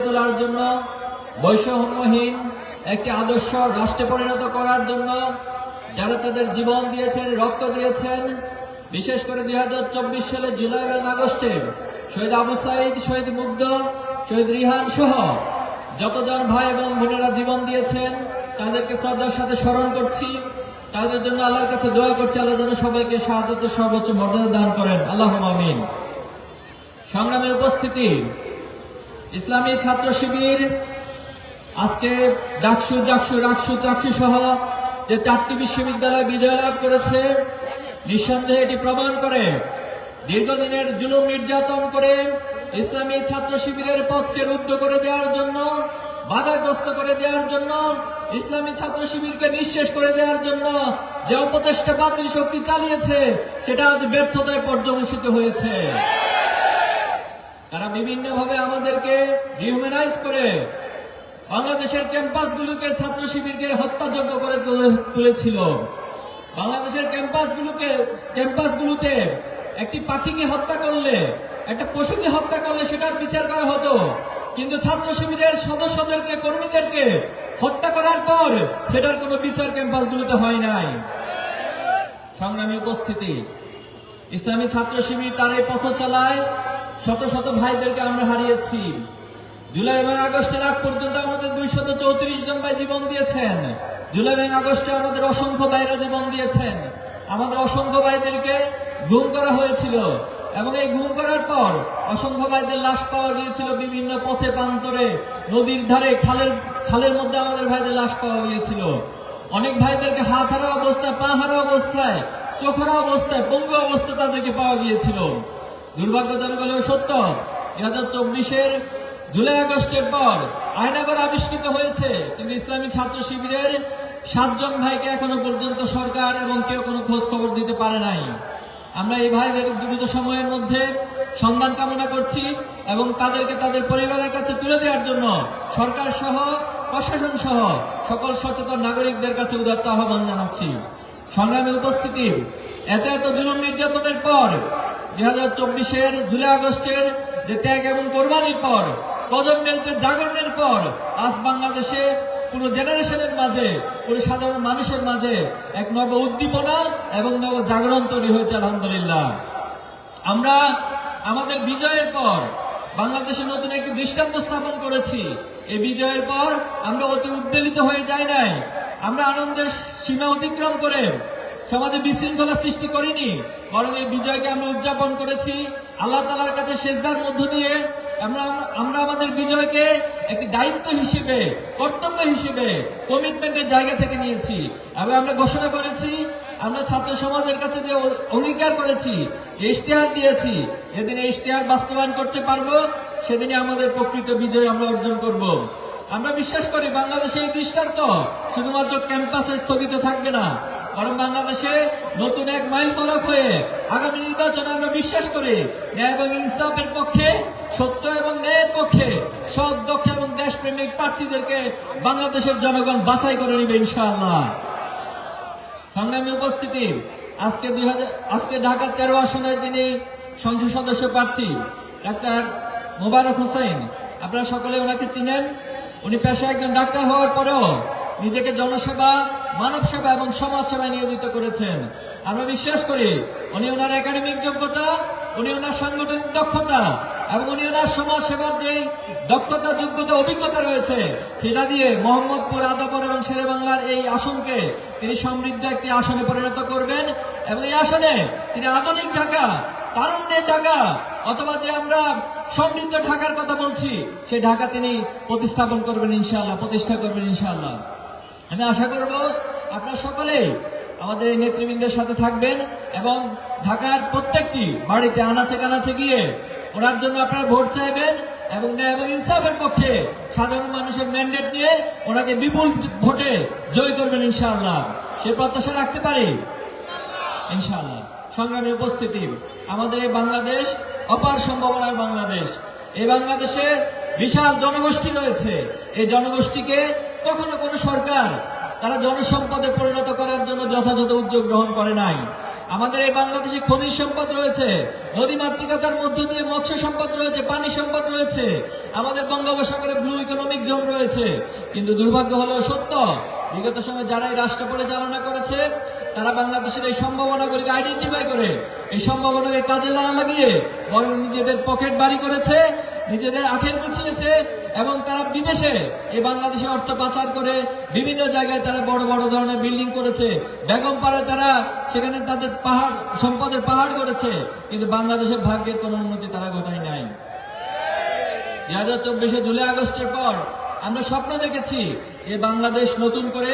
তোলার জন্য, বৈষম্যহীন একটি আদর্শ রাষ্ট্রে পরিণত করার জন্য যারা তাদের জীবন দিয়েছেন, রক্ত দিয়েছেন, বিশেষ করে দুই সালে জুলাই এবং আগস্টে শহীদ আবু সাইদ, শহীদ মুগ্ধ, শহীদ রিহান সহ যতজন ভাই এবং বোনেরা জীবন দিয়েছেন, তাদেরকে শ্রদ্ধার সাথে স্মরণ করছি। তাদের জন্য আল্লাহর কাছে দোয়া করছি, আল্লাহ যেন সবাইকে শাহাদাতের সর্বোচ্চ মর্যাদা দান করেন। আল্লাহ আমিন। সংগ্রামের উপস্থিতি ইসলামী ছাত্র শিবির, আজকে ডাকসু, জাকসু, রাকসু, চাকসু সহ যে চারটি বিশ্ববিদ্যালয় বিজয় লাভ করেছে, নিঃসন্দেহে এটি প্রমাণ করে দীর্ঘদিনের জুলুম নির্যাতন করে ইসলামী ছাত্র শিবিরের পথকে রুদ্ধ করে দেওয়ার জন্য, বাধাগ্রস্ত করে দেওয়ার জন্য, ইসলামী ছাত্র শিবিরকে নিঃশেষ করে দেওয়ার জন্য যে অপচেষ্টা বাতিল শক্তি চালিয়েছে, সেটা আজ ব্যর্থতায় পর্যবেসিত হয়েছে। তারা বিভিন্নভাবে আমাদেরকে ডিহুম্যানাইজ করে বাংলাদেশের ক্যাম্পাসগুলোকে ছাত্র শিবিরকে হত্যাযোগ্য করে তুলে- তুলেছিল। বাংলাদেশের ক্যাম্পাসগুলোকে, ক্যাম্পাসগুলোতে একটি পাখিকে হত্যা করলে, একটা পশুকে হত্যা করলে সেটার বিচার করা হতো। কিন্তু ছাত্র শিবিরের সদস্যদেরকে, কর্মীদেরকে হত্যা করার পর সেটার কোনো বিচার ক্যাম্পাসগুলোতে হয় নাই। সংগ্রামী উপস্থিতি। ইসলামী ছাত্র শিবির তার এই পথ চালায় শত শত ভাইদেরকে আমরা হারিয়েছি। জুলাই এবং আগস্টের আগ পর্যন্ত আমাদের দুইশত চৌত্রিশ জন ভাই জীবন দিয়েছেন। জুলাই এবং আগস্টে আমাদের অসংখ্য ভাইরা জীবন দিয়েছেন। আমাদের অসংখ্য ভাইদেরকে গুম করা হয়েছিল এবং এই গুম করার পর অসংখ্য ভাইদের লাশ পাওয়া গিয়েছিল বিভিন্ন পথে, প্রান্তরে, নদীর ধারে, খালের খালের মধ্যে আমাদের ভাইদের লাশ পাওয়া গিয়েছিল। অনেক ভাইদেরকে হাত হারা অবস্থায়, পা হারা অবস্থায় চোখরা অবস্থায়, পঙ্গু অবস্থায় তাদেরকে পাওয়া গিয়েছিল। দুর্ভাগ্যজনক হলেও সত্য, দুই হাজার চব্বিশের জুলাই আগস্টের পর আয়নাগর আবিষ্কৃত হয়েছে, কিন্তু ইসলামী ছাত্র শিবিরের সাতজন ভাইকে এখনও পর্যন্ত সরকার এবং কেউ কোনো খোঁজ খবর দিতে পারে নাই। আমরা এই ভাইদের দ্রুত সময়ের মধ্যে সন্ধান কামনা করছি এবং তাদেরকে তাদের পরিবারের কাছে তুলে দেওয়ার জন্য সরকার সহ, প্রশাসন সহ সকল সচেতন নাগরিকদের কাছে উদাত্ত আহ্বান জানাচ্ছি। সংগ্রামী উপস্থিতি, এত এত জুলুম নির্যাতনের পর দুই হাজার চব্বিশের জুলাই আগস্টের যে ত্যাগ এবং কোরবানির পর প্রজন্মের যে জাগরণের পর, আজ বাংলাদেশে পুরো জেনারেশনের মাঝে, পুরো সাধারণ মানুষের মাঝে এক নব উদ্দীপনা এবং নব জাগরণ তৈরি হয়েছে, আলহামদুলিল্লাহ। আমরা আমাদের বিজয়ের পর বাংলাদেশে নতুন একটি দৃষ্টান্ত স্থাপন করেছি। এই বিজয়ের পর আমরা অতি উদ্বেলিত হয়ে যাই নাই। আমরা আনন্দের সীমা অতিক্রম করে সমাজে বিশৃঙ্খলা সৃষ্টি করিনি, বরং এই বিজয়কে আমরা উদযাপন করেছি। আল্লাহ তালার কাছে শেষদার মধ্য দিয়ে আমরা আমাদের বিজয়কে একটি দায়িত্ব হিসেবে, কর্তব্য হিসেবে কমিটমেন্টের জায়গা থেকে নিয়েছি। এবং আমরা ঘোষণা করেছি, আমরা ছাত্র সমাজের কাছে যে অঙ্গীকার করেছি ইশতেহার দিয়েছি, যেদিন ইশতেহার বাস্তবায়ন করতে পারব, সেদিনই আমাদের প্রকৃত বিজয় আমরা অর্জন করব। আমরা বিশ্বাস করি বাংলাদেশে এই দৃষ্টান্ত শুধুমাত্র ক্যাম্পাসে স্থগিত থাকবে না। বরং বাংলাদেশে নতুন এক মাইল ফলক হয়ে আগামী নির্বাচনে আমরা বিশ্বাস করি, ন্যায় এবং ইনসাফের পক্ষে, সত্য এবং ন্যায়ের পক্ষে, সৎ, দক্ষ এবং দেশপ্রেমিক প্রার্থীদেরকে বাংলাদেশের জনগণ বাছাই করে নেবে ইনশাআল্লাহ। সংগ্রামী উপস্থিতি, আজকে দুই হাজার আজকে ঢাকা তেরো আসনের যিনি সংসদ সদস্য প্রার্থী, ডাক্তার মোবারক হোসেন, আপনারা সকলে ওনাকে চিনেন। উনি পেশায় একজন ডাক্তার হওয়ার পরেও নিজেকে জনসেবা মানব সেবা এবং সমাজ সেবায় নিয়োজিত করেছেন। আমরা বিশ্বাস করি, উনি ওনার একাডেমিক যোগ্যতা, উনি ওনার সাংগঠনিক দক্ষতা এবং উনি ওনার সমাজ সেবার যে দক্ষতা, যোগ্যতা, অভিজ্ঞতা রয়েছে, সেটা দিয়ে মোহাম্মদপুর আদাপুর এবং শেরে বাংলার এই আসনকে তিনি সমৃদ্ধ একটি আসনে পরিণত করবেন এবং এই আসনে তিনি আধুনিক ঢাকা, তারুণ্যের ঢাকা অথবা যে আমরা সমৃদ্ধ ঢাকার কথা বলছি, সেই ঢাকা তিনি প্রতিস্থাপন করবেন ইনশাআল্লাহ, প্রতিষ্ঠা করবেন ইনশাআল্লাহ। আমি আশা করব আপনারা সকলেই আমাদের এই নেতৃবৃন্দের সাথে থাকবেন এবং ঢাকার প্রত্যেকটি বাড়িতে আনাচে কানাচে গিয়ে ওনার জন্য আপনারা ভোট চাইবেন এবং ন্যায় এবং ইনসাফের পক্ষে সাধারণ মানুষের ম্যান্ডেট নিয়ে ওনাকে বিপুল ভোটে জয় করবেন ইনশাআল্লাহ। সে প্রত্যাশা রাখতে পারি? ইনশাআল্লাহ। সংগ্রামী উপস্থিতি, আমাদের এই বাংলাদেশ অপার সম্ভাবনার বাংলাদেশ। এই বাংলাদেশে বিশাল জনগোষ্ঠী রয়েছে। এই জনগোষ্ঠীকে কখনো কোনো সরকার তারা জনসম্পদে পরিণত করার জন্য যথাযথ উদ্যোগ গ্রহণ করে নাই। আমাদের এই বাংলাদেশে খনিজ সম্পদ রয়েছে, নদী মাতৃকতার মধ্য দিয়ে মৎস্য সম্পদ রয়েছে, পানি সম্পদ রয়েছে, আমাদের বঙ্গোপসাগরে ব্লু ইকোনমিক জোন রয়েছে। কিন্তু দুর্ভাগ্য হলো সত্য, বিগত সময় যারা এই রাষ্ট্র পরিচালনা করেছে, তারা বাংলাদেশের এই সম্ভাবনাগুলিকে আইডেন্টিফাই করে, এই সম্ভাবনাকে কাজে লাগিয়ে বরং নিজেদের পকেট বাড়ি করেছে, নিজেদের আখের গুছিয়েছে এবং তারা বিদেশে এই বাংলাদেশে অর্থ পাচার করে বিভিন্ন জায়গায় তারা বড় বড় ধরনের বিল্ডিং করেছে। বেগম পাড়ায় তারা সেখানে তাদের পাহাড়, সম্পদের পাহাড় করেছে কিন্তু বাংলাদেশের ভাগ্যের কোনো উন্নতি তারা ঘটায় নাই। দুই হাজার চব্বিশে জুলাই আগস্টের পর আমরা স্বপ্ন দেখেছি যে বাংলাদেশ নতুন করে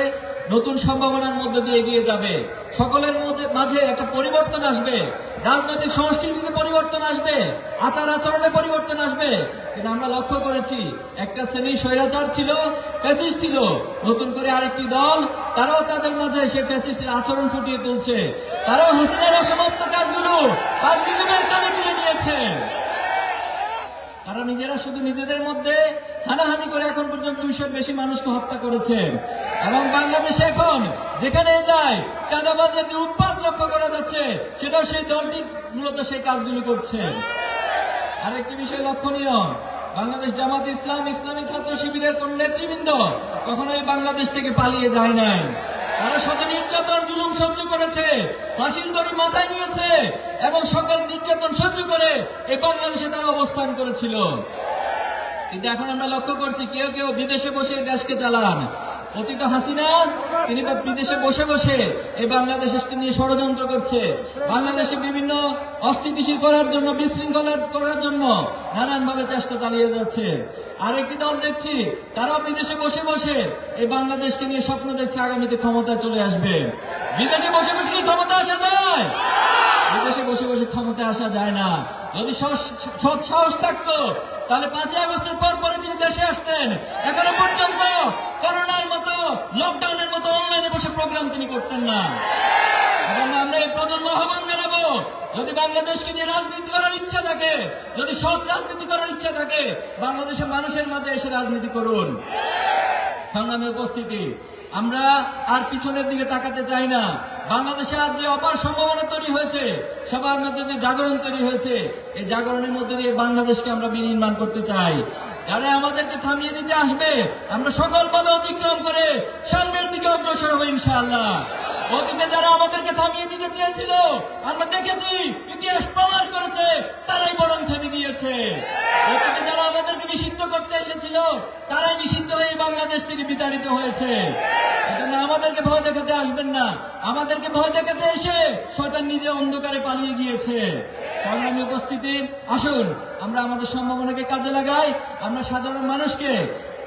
নতুন সম্ভাবনার মধ্যে দিয়ে এগিয়ে যাবে। সকলের মাঝে একটা পরিবর্তন আসবে। রাজনৈতিক সংস্কৃতিতে পরিবর্তন আসবে। আচার আচরণে পরিবর্তন আসবে। কিন্তু আমরা লক্ষ্য করেছি, একটা শ্রেণি স্বৈরাচার ছিল ফ্যাসিস্ট ছিল। নতুন করে আরেকটি দল, তারাও তাদের মাঝে সে ফ্যাসিস্টের আচরণ ফুটিয়ে তুলছে। তারাও হাসিনার অসমাপ্ত কাজগুলো নিজেদের কানে তুলে নিয়েছে। তারা নিজেরা শুধু নিজেদের মধ্যে হানাহানি করে এখন পর্যন্ত দুইশোর বেশি মানুষকে হত্যা করেছে। এবং বাংলাদেশে এখন যেখানে যায়, চাঁদাবাজের যে উৎপাদ লক্ষ্য করা যাচ্ছে, সেটাও সেই দলটি মূলত সেই কাজগুলো করছে। আরেকটি বিষয় লক্ষণীয়, বাংলাদেশ জামাত ইসলাম ইসলামী ছাত্র শিবিরের কোন নেতৃবৃন্দ কখনোই বাংলাদেশ থেকে পালিয়ে যায় নাই। তারা শত নির্যাতন, জুলুম সহ্য করেছে, ফাঁসির দড়ি মাথায় নিয়েছে এবং সকল নির্যাতন সহ্য করে এই বাংলাদেশে তারা অবস্থান করেছিল। কিন্তু এখন আমরা লক্ষ্য করছি কেউ কেউ বিদেশে বসে দেশকে চালান। অতীত হাসিনা, তিনি বিদেশে বসে বসে এই বাংলাদেশকে নিয়ে ষড়যন্ত্র করছে। বাংলাদেশে বিভিন্ন অস্থিতিশীল করার জন্য, বিশৃঙ্খলা করার জন্য নানানভাবে চেষ্টা চালিয়ে যাচ্ছে। আরেকটি দল দেখছি, তারাও বিদেশে বসে বসে এই বাংলাদেশকে নিয়ে স্বপ্ন দেখছে আগামীতে ক্ষমতা চলে আসবে। বিদেশে বসে বসে ক্ষমতা আসা যায় বিদেশে বসে বসে ক্ষমতায় আসা যায় না। যদি সৎ- সাহস থাকতো, তাহলে পাঁচই আগস্টের পর পরে তিনি দেশে আসতেন। এখনও পর্যন্ত করোনার মতো লকডাউনের মতো অনলাইনে বসে প্রোগ্রাম তিনি করতেন না। আমরা এই প্রজন্ম আহ্বান জানাব, যদি বাংলাদেশকে নিয়ে রাজনীতি করার ইচ্ছা থাকে, যদি সৎ রাজনীতি করার ইচ্ছা থাকে, বাংলাদেশের মানুষের মাঝে এসে রাজনীতি করুন। সংগ্রামে উপস্থিতি। আমরা আর পিছনের দিকে তাকাতে চাই না। বাংলাদেশে আজ যে অপার সম্ভাবনা তৈরি হয়েছে, সবার মধ্যে যে জাগরণ তৈরি হয়েছে, এই জাগরণের মধ্যে দিয়ে বাংলাদেশকে আমরা বিনির্মাণ করতে চাই। যারা আমাদেরকে থামিয়ে দিতে আসবে, আমরা সকল পদে অতিক্রম করে সামনের দিকে অগ্রসর হব ইনশাআল্লাহ। অতীতে যারা আমাদেরকে থামিয়ে দিতে চেয়েছিল, আমরা দেখেছি, ইতিহাস প্রমাণ করেছে, তারাই বরং থামিয়ে দিয়েছে অতীতে যারা নিষিদ্ধ করতে এসেছিল, তারাই নিষিদ্ধ হয়ে বাংলাদেশ থেকে বিতাড়িত হয়েছে। আমাদেরকে ভয় দেখাতে আসবেন না। আমাদেরকে ভয় দেখাতে এসে শয়তান নিজে অন্ধকারে পালিয়ে গিয়েছে। সংগ্রামী উপস্থিতি, আসুন, আমরা আমাদের সম্ভাবনাকে কাজে লাগাই। আমরা সাধারণ মানুষকে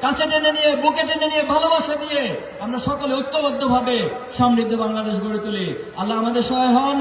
কাছে টেনে নিয়ে, বুকে টেনে নিয়ে ভালোবাসা দিয়ে আমরা সকলে ঐক্যবদ্ধ ভাবে সমৃদ্ধ বাংলাদেশ গড়ে তুলি। আল্লাহ আমাদের সহায় হন।